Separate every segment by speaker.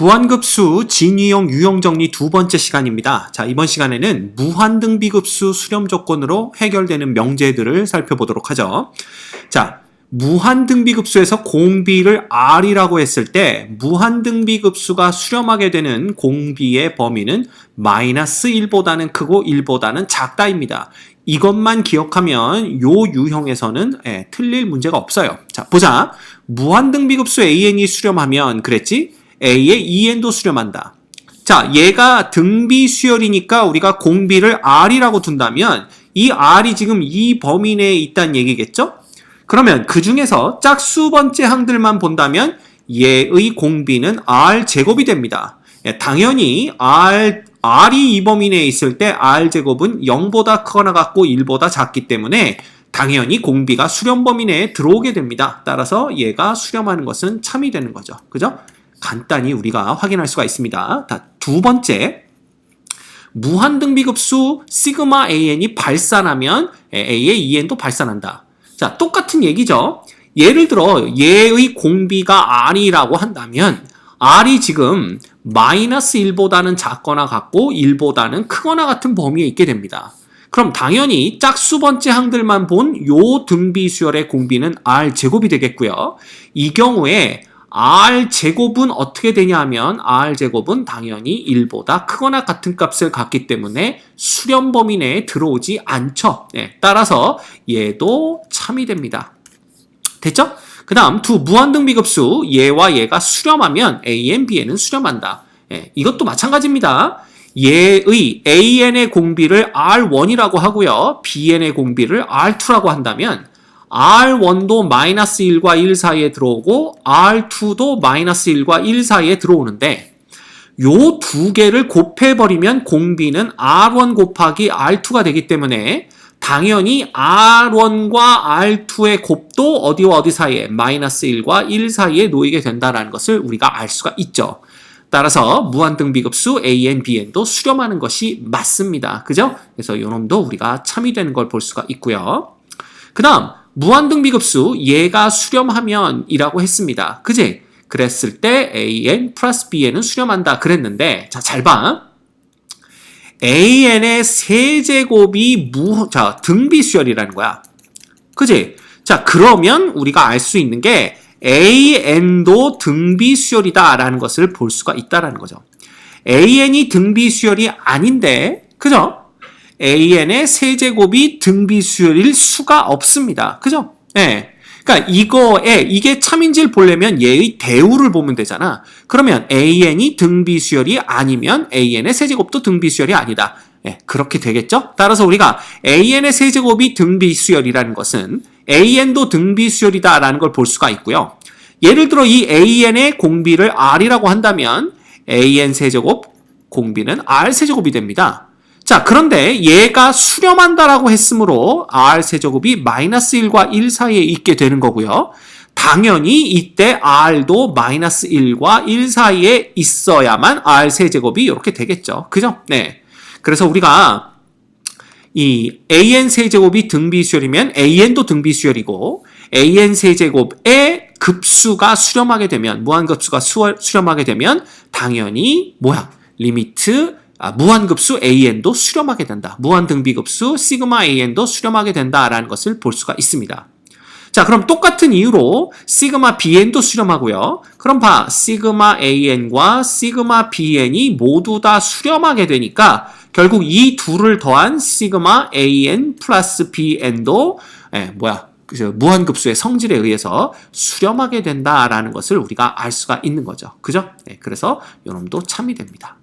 Speaker 1: 무한급수 진유형 유형 정리 두 번째 시간입니다. 자, 이번 시간에는 무한등비급수 수렴 조건으로 해결되는 명제들을 살펴보도록 하죠. 자, 무한등비급수에서 공비를 R이라고 했을 때 무한등비급수가 수렴하게 되는 공비의 범위는 마이너스 1보다는 크고 1보다는 작다입니다. 이것만 기억하면 요 유형에서는 예, 틀릴 문제가 없어요. 자, 보자. 무한등비급수 AN이 수렴하면 그랬지? A의 EN도 수렴한다. 자, 얘가 등비 수열이니까 우리가 공비를 R이라고 둔다면 이 R이 지금 이 범위 내에 있다는 얘기겠죠? 그러면 그 중에서 짝수 번째 항들만 본다면 얘의 공비는 R 제곱이 됩니다. 예, 당연히 R, R이 이 범위 내에 있을 때 R 제곱은 0보다 크거나 같고 1보다 작기 때문에 당연히 공비가 수렴 범위 내에 들어오게 됩니다. 따라서 얘가 수렴하는 것은 참이 되는 거죠. 그죠? 간단히 우리가 확인할 수가 있습니다. 두 번째, 무한등비급수 시그마 AN이 발산하면 A의 EN도 발산한다. 자, 똑같은 얘기죠. 예를 들어 얘의 공비가 R이라고 한다면 R이 지금 마이너스 1보다는 작거나 같고 1보다는 크거나 같은 범위에 있게 됩니다. 그럼 당연히 짝수 번째 항들만 본 요 등비 수열의 공비는 R 제곱이 되겠고요. 이 경우에 r 제곱은 어떻게 되냐 하면 r 제곱은 당연히 1보다 크거나 같은 값을 갖기 때문에 수렴 범위 내에 들어오지 않죠. 네, 따라서 얘도 참이 됩니다. 됐죠? 그 다음 두 무한등 비급수 얘와 얘가 수렴하면 a, n, b, n은 수렴한다. 네, 이것도 마찬가지입니다. 얘의 an의 공비를 r1이라고 하고요. bn의 공비를 r2라고 한다면 R1도 마이너스 1과 1 사이에 들어오고 R2도 마이너스 1과 1 사이에 들어오는데 요 두 개를 곱해버리면 공비는 R1 곱하기 R2가 되기 때문에 당연히 R1과 R2의 곱도 어디와 어디 사이에 마이너스 1과 1 사이에 놓이게 된다는 것을 우리가 알 수가 있죠. 따라서 무한등비급수 AN, BN도 수렴하는 것이 맞습니다. 그죠? 그래서 요놈도 우리가 참이 되는 걸 볼 수가 있고요. 그 다음 무한등 비급수 얘가 수렴하면이라고 했습니다. 그지? 그랬을 때 an 플러스 bn은 수렴한다 그랬는데 자 잘 봐. an의 세제곱이 무, 자 등비수열이라는 거야. 그지? 자 그러면 우리가 알 수 있는 게 an도 등비수열이다라는 것을 볼 수가 있다라는 거죠. an이 등비수열이 아닌데 그죠? An의 세제곱이 등비수열일 수가 없습니다. 그죠? 예. 네. 그러니까 이거에 이게 참인지를 보려면 얘의 대우를 보면 되잖아. 그러면 an이 등비수열이 아니면 an의 세제곱도 등비수열이 아니다. 네, 그렇게 되겠죠? 따라서 우리가 an의 세제곱이 등비수열이라는 것은 an도 등비수열이다라는 걸 볼 수가 있고요. 예를 들어 이 an의 공비를 r이라고 한다면 an 세제곱 공비는 r 세제곱이 됩니다. 자, 그런데 얘가 수렴한다라고 했으므로 R 세제곱이 마이너스 1과 1 사이에 있게 되는 거고요. 당연히 이때 R도 마이너스 1과 1 사이에 있어야만 R 세제곱이 이렇게 되겠죠. 그죠? 네. 그래서 우리가 이 AN 세제곱이 등비수열이면 AN도 등비수열이고 AN 세제곱의 급수가 수렴하게 되면 무한급수가 수렴하게 되면 당연히 뭐야? 리미트 아, 무한급수 AN도 수렴하게 된다. 무한등비급수 시그마 AN도 수렴하게 된다라는 것을 볼 수가 있습니다. 자, 그럼 똑같은 이유로 시그마 BN도 수렴하고요. 그럼 봐. 시그마 AN과 시그마 BN이 모두 다 수렴하게 되니까 결국 이 둘을 더한 시그마 AN 플러스 BN도 예, 뭐야? 그 무한급수의 성질에 의해서 수렴하게 된다라는 것을 우리가 알 수가 있는 거죠. 그죠? 예, 그래서 요놈도 참이 됩니다.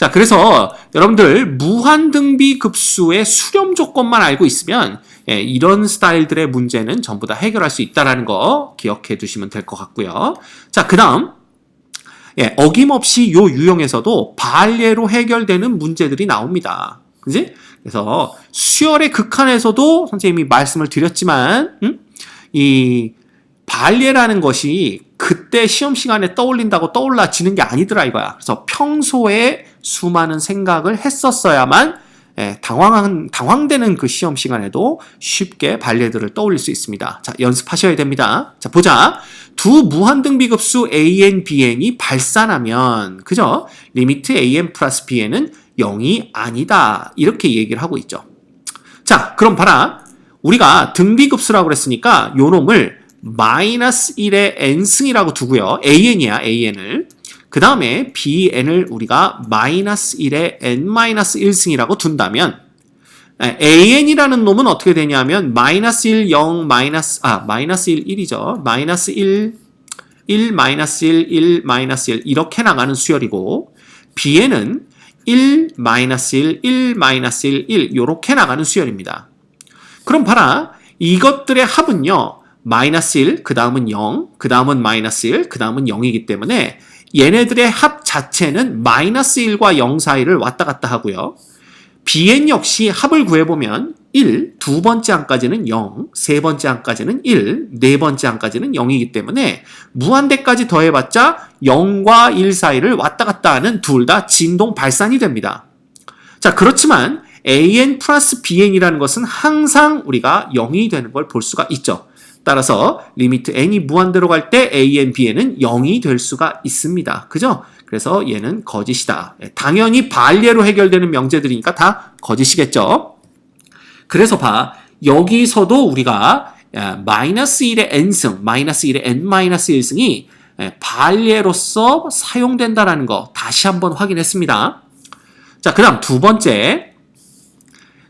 Speaker 1: 자, 그래서 여러분들 무한 등비 급수의 수렴 조건만 알고 있으면 예, 이런 스타일들의 문제는 전부 다 해결할 수 있다라는 거 기억해 두시면 될 것 같고요. 자, 그 다음 예, 어김없이 요 유형에서도 발예로 해결되는 문제들이 나옵니다. 그지? 그래서 수열의 극한에서도 선생님이 말씀을 드렸지만 음? 이 발예라는 것이 그때 시험 시간에 떠올린다고 떠올라지는 게 아니더라 이거야. 그래서 평소에 수많은 생각을 했었어야만 예, 당황한, 당황되는 그 시험 시간에도 쉽게 발레들을 떠올릴 수 있습니다. 자, 연습하셔야 됩니다. 자, 보자. 두 무한등 비급수 an, bn이 발산하면 그죠? 리미트 an 플러스 bn은 0이 아니다. 이렇게 얘기를 하고 있죠. 자, 그럼 봐라. 우리가 등비급수라고 그랬으니까 요 놈을 마이너스 1의 n승이라고 두고요. an이야, an을. 그 다음에 bn을 우리가 마이너스 1의 n-1승이라고 둔다면 에, an이라는 놈은 어떻게 되냐면 마이너스 1, 0, 마이너스 아 마이너스 1, 1이죠. 마이너스 1, 1, 마이너스 1, 1, 마이너스 1 이렇게 나가는 수열이고 bn은 1, 마이너스 1, 1, 마이너스 1, 1 이렇게 나가는 수열입니다. 그럼 봐라. 이것들의 합은요. 마이너스 1, 그 다음은 0, 그 다음은 마이너스 1, 그 다음은 0이기 때문에 얘네들의 합 자체는 마이너스 1과 0 사이를 왔다 갔다 하고요. bn 역시 합을 구해보면 1, 두 번째 항까지는 0, 세 번째 항까지는 1, 네 번째 항까지는 0이기 때문에 무한대까지 더해봤자 0과 1 사이를 왔다 갔다 하는 둘 다 진동 발산이 됩니다. 자, 그렇지만 an 플러스 bn이라는 것은 항상 우리가 0이 되는 걸 볼 수가 있죠. 따라서 리미트 n이 무한대로 갈 때 an, bn은 0이 될 수가 있습니다. 그죠? 그래서 얘는 거짓이다. 예, 당연히 반례로 해결되는 명제들이니까 다 거짓이겠죠. 그래서 봐. 여기서도 우리가 야, 마이너스 1의 n승, 마이너스 1의 n-1승이 예, 반례로서 사용된다라는 거 다시 한번 확인했습니다. 자, 그 다음 두 번째.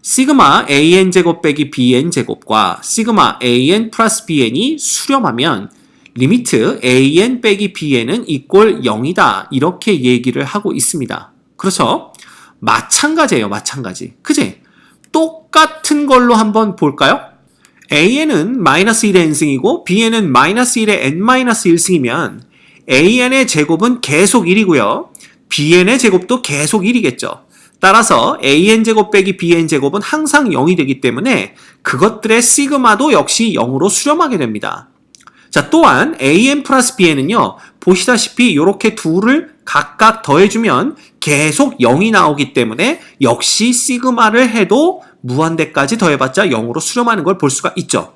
Speaker 1: 시그마 an 제곱 빼기 bn 제곱과 시그마 an 플러스 bn이 수렴하면 리미트 an 빼기 bn은 이꼴 0이다. 이렇게 얘기를 하고 있습니다. 그렇죠? 마찬가지예요. 마찬가지. 그지? 똑같은 걸로 한번 볼까요? an은 마이너스 1의 n승이고 bn은 마이너스 1의 n-1승이면 an의 제곱은 계속 1이고요. bn의 제곱도 계속 1이겠죠. 따라서 an 제곱 빼기 bn 제곱은 항상 0이 되기 때문에 그것들의 시그마도 역시 0으로 수렴하게 됩니다. 자, 또한 an 플러스 bn은요, 보시다시피 이렇게 둘을 각각 더해주면 계속 0이 나오기 때문에 역시 시그마를 해도 무한대까지 더해봤자 0으로 수렴하는 걸 볼 수가 있죠.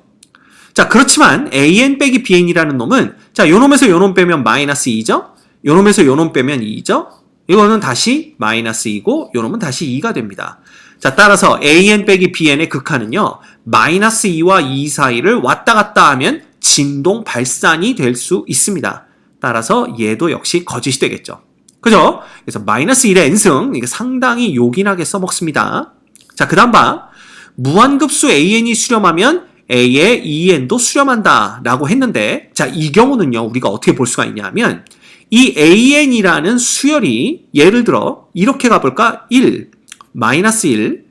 Speaker 1: 자, 그렇지만 an 빼기 bn이라는 놈은 자, 요 놈에서 요 놈 빼면 마이너스 2죠? 요 놈에서 요 놈 빼면 2죠? 이거는 다시 마이너스 2고 요 놈은 다시 2가 됩니다. 자, 따라서 an 빼기 bn의 극한은요. 마이너스 2와 2 사이를 왔다 갔다 하면 진동 발산이 될 수 있습니다. 따라서 얘도 역시 거짓이 되겠죠. 그죠? 그래서 마이너스 1의 n승 이게 상당히 요긴하게 써먹습니다. 자, 그 다음 봐. 무한급수 an이 수렴하면 a의 2n도 수렴한다 라고 했는데 자, 이 경우는요. 우리가 어떻게 볼 수가 있냐면 이 an이라는 수열이 예를 들어 이렇게 가볼까? 1, 마이너스 1,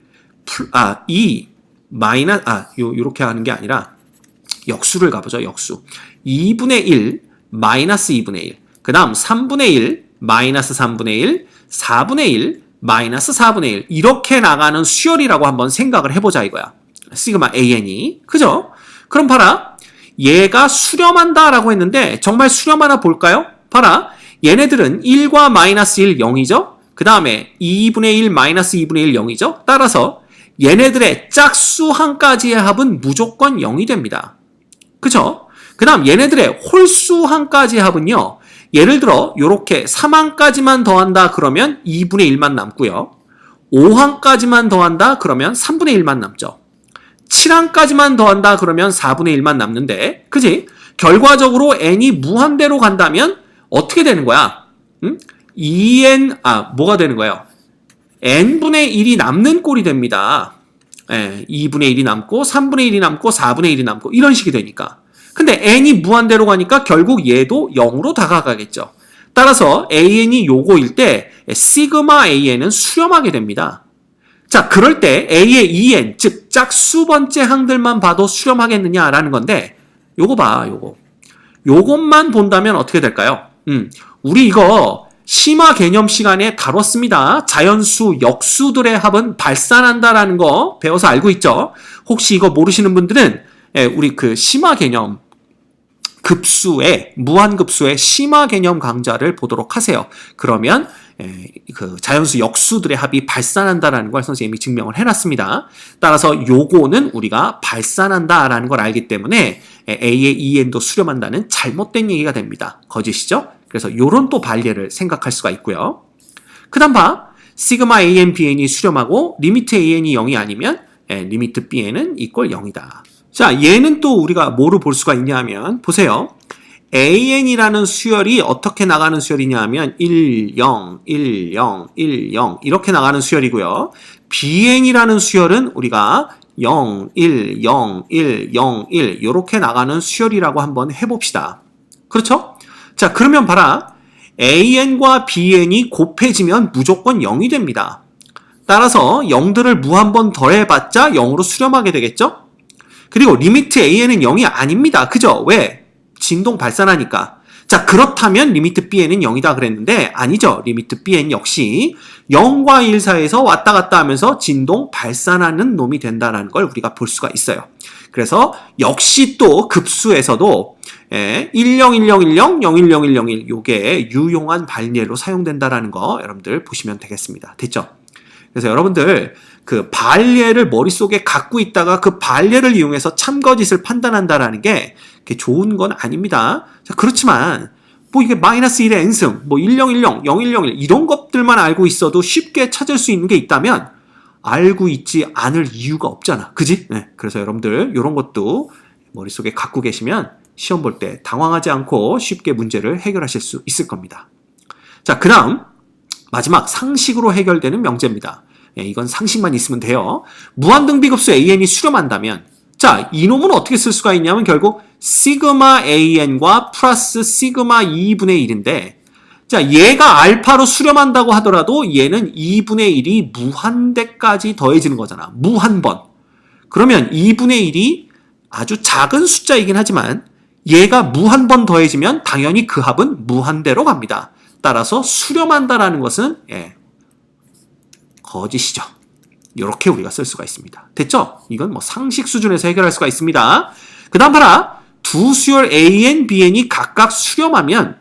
Speaker 1: 플- 아, 2, 마이너, 아, 요, 요렇게 하는 게 아니라 역수를 가보죠, 역수. 2분의 1, 마이너스 2분의 1. 그 다음 3분의 1, 마이너스 3분의 1, 4분의 1, 마이너스 4분의 1. 이렇게 나가는 수열이라고 한번 생각을 해보자 이거야. 시그마 an이. 그죠? 그럼 봐라. 얘가 수렴한다라고 했는데 정말 수렴하나 볼까요? 봐라. 얘네들은 1과 마이너스 1, 0이죠? 그 다음에 2분의 1, 마이너스 2분의 1, 0이죠? 따라서 얘네들의 짝수항까지의 합은 무조건 0이 됩니다. 그죠? 그 다음 얘네들의 홀수항까지의 합은요. 예를 들어 요렇게 3항까지만 더한다 그러면 2분의 1만 남고요. 5항까지만 더한다 그러면 3분의 1만 남죠. 7항까지만 더한다 그러면 4분의 1만 남는데 그지? 결과적으로 n이 무한대로 간다면 어떻게 되는 거야? 음? 2n 아 뭐가 되는 거예요? n분의 1이 남는 꼴이 됩니다. 예, 2분의 1이 남고 3분의 1이 남고 4분의 1이 남고 이런 식이 되니까. 근데 n이 무한대로 가니까 결국 얘도 0으로 다가가겠죠. 따라서 an이 요거일 때 시그마 an은 수렴하게 됩니다. 자, 그럴 때 a의 2n, 즉 짝수 번째 항들만 봐도 수렴하겠느냐라는 건데 요거 봐, 요거. 요것만 본다면 어떻게 될까요? 음, 우리 이거 심화 개념 시간에 다뤘습니다. 자연수, 역수들의 합은 발산한다라는 거 배워서 알고 있죠? 혹시 이거 모르시는 분들은 예, 우리 그 심화 개념 급수의 무한급수의 심화 개념 강좌를 보도록 하세요. 그러면 에, 그 자연수 역수들의 합이 발산한다라는 걸 선생님이 증명을 해놨습니다. 따라서 요거는 우리가 발산한다라는 걸 알기 때문에 에, A의 EN도 수렴한다는 잘못된 얘기가 됩니다. 거짓이죠? 그래서 요런 또 반례를 생각할 수가 있고요. 그 다음 봐. 시그마 AN, BN이 수렴하고 리미트 AN이 0이 아니면 에, 리미트 BN은 이꼴 0이다. 자, 얘는 또 우리가 뭐로 볼 수가 있냐 하면 보세요. AN이라는 수열이 어떻게 나가는 수열이냐 하면 1, 0, 1, 0, 1, 0 이렇게 나가는 수열이고요. BN이라는 수열은 우리가 0, 1, 0, 1, 0, 1 이렇게 나가는 수열이라고 한번 해봅시다. 그렇죠? 자, 그러면 봐라. AN과 BN이 곱해지면 무조건 0이 됩니다. 따라서 0들을 무 한 번 더해봤자 0으로 수렴하게 되겠죠? 그리고 리미트 AN은 0이 아닙니다. 그죠? 왜? 진동 발산하니까. 자, 그렇다면 리미트 BN은 0이다 그랬는데 아니죠. 리미트 BN 역시 0과 1 사이에서 왔다 갔다 하면서 진동 발산하는 놈이 된다는 걸 우리가 볼 수가 있어요. 그래서 역시 또 급수에서도 예, 101010, 010101 요게 유용한 발례로 사용된다라는 거 여러분들 보시면 되겠습니다. 됐죠? 그래서 여러분들 그 발례를 머릿속에 갖고 있다가 그 발례를 이용해서 참거짓을 판단한다라는 게 좋은 건 아닙니다. 자, 그렇지만 뭐 이게 마이너스 1의 n승, 뭐 1010, 0101 이런 것들만 알고 있어도 쉽게 찾을 수 있는 게 있다면 알고 있지 않을 이유가 없잖아. 그지? 네. 그래서 여러분들 이런 것도 머릿속에 갖고 계시면 시험 볼 때 당황하지 않고 쉽게 문제를 해결하실 수 있을 겁니다. 자, 그 다음 마지막 상식으로 해결되는 명제입니다. 예, 이건 상식만 있으면 돼요. 무한등비급수 AN이 수렴한다면 자, 이놈은 어떻게 쓸 수가 있냐면 결국 시그마 AN과 플러스 시그마 2분의 1인데 자, 얘가 알파로 수렴한다고 하더라도 얘는 2분의 1이 무한대까지 더해지는 거잖아. 무한번. 그러면 2분의 1이 아주 작은 숫자이긴 하지만 얘가 무한번 더해지면 당연히 그 합은 무한대로 갑니다. 따라서 수렴한다라는 것은 예, 거짓이죠. 이렇게 우리가 쓸 수가 있습니다. 됐죠? 이건 뭐 상식 수준에서 해결할 수가 있습니다. 그 다음 봐라. 두 수열 AN, BN이 각각 수렴하면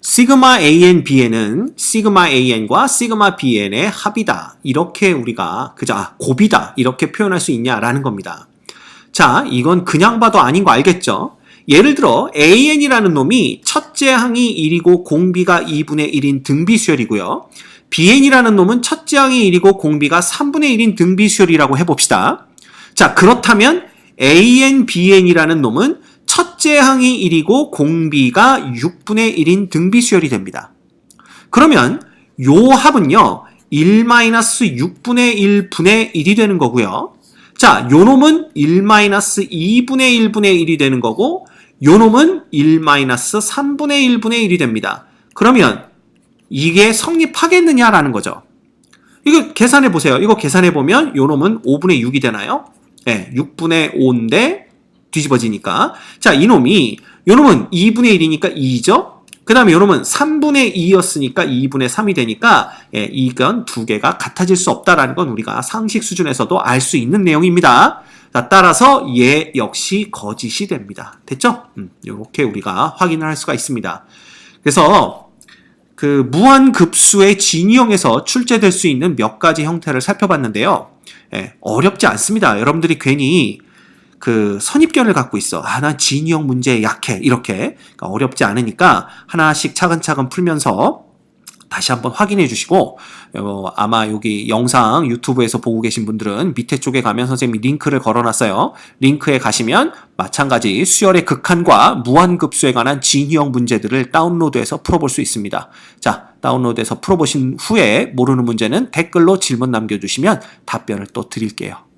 Speaker 1: 시그마 AN, BN은 시그마 AN과 시그마 BN의 합이다. 이렇게 우리가 그저 아, 곱이다. 이렇게 표현할 수 있냐라는 겁니다. 자, 이건 그냥 봐도 아닌 거 알겠죠? 예를 들어 AN이라는 놈이 첫째 항이 1이고 공비가 2분의 1인 등비수열이고요. BN이라는 놈은 첫째 항이 1이고 공비가 3분의 1인 등비수열이라고 해봅시다. 자, 그렇다면 AN, BN이라는 놈은 첫째 항이 1이고 공비가 6분의 1인 등비수열이 됩니다. 그러면 요 합은요. 1-6분의 1분의 1이 되는 거고요. 자, 요 놈은 1-2분의 1분의 1이 되는 거고 요 놈은 1-3분의 1분의 1이 됩니다. 그러면 이게 성립하겠느냐라는 거죠. 이거 계산해 보세요. 이거 계산해 보면 요 놈은 5분의 6이 되나요? 네, 6분의 5인데 뒤집어지니까. 자, 이 놈이 요 놈은 2분의 1이니까 2죠. 그 다음에 요 놈은 3분의 2였으니까 2분의 3이 되니까 예, 이건 두 개가 같아질 수 없다라는 건 우리가 상식 수준에서도 알 수 있는 내용입니다. 자, 따라서 얘 역시 거짓이 됩니다. 됐죠? 음, 이렇게 우리가 확인을 할 수가 있습니다. 그래서 그 무한급수의 진위형에서 출제될 수 있는 몇 가지 형태를 살펴봤는데요. 예, 어렵지 않습니다. 여러분들이 괜히 그 선입견을 갖고 있어. 아, 난 진위형 문제에 약해. 이렇게. 그러니까 어렵지 않으니까 하나씩 차근차근 풀면서 다시 한번 확인해 주시고 어, 아마 여기 영상 유튜브에서 보고 계신 분들은 밑에 쪽에 가면 선생님이 링크를 걸어놨어요. 링크에 가시면 마찬가지 수열의 극한과 무한급수에 관한 진위형 문제들을 다운로드해서 풀어볼 수 있습니다. 자, 다운로드해서 풀어보신 후에 모르는 문제는 댓글로 질문 남겨주시면 답변을 또 드릴게요.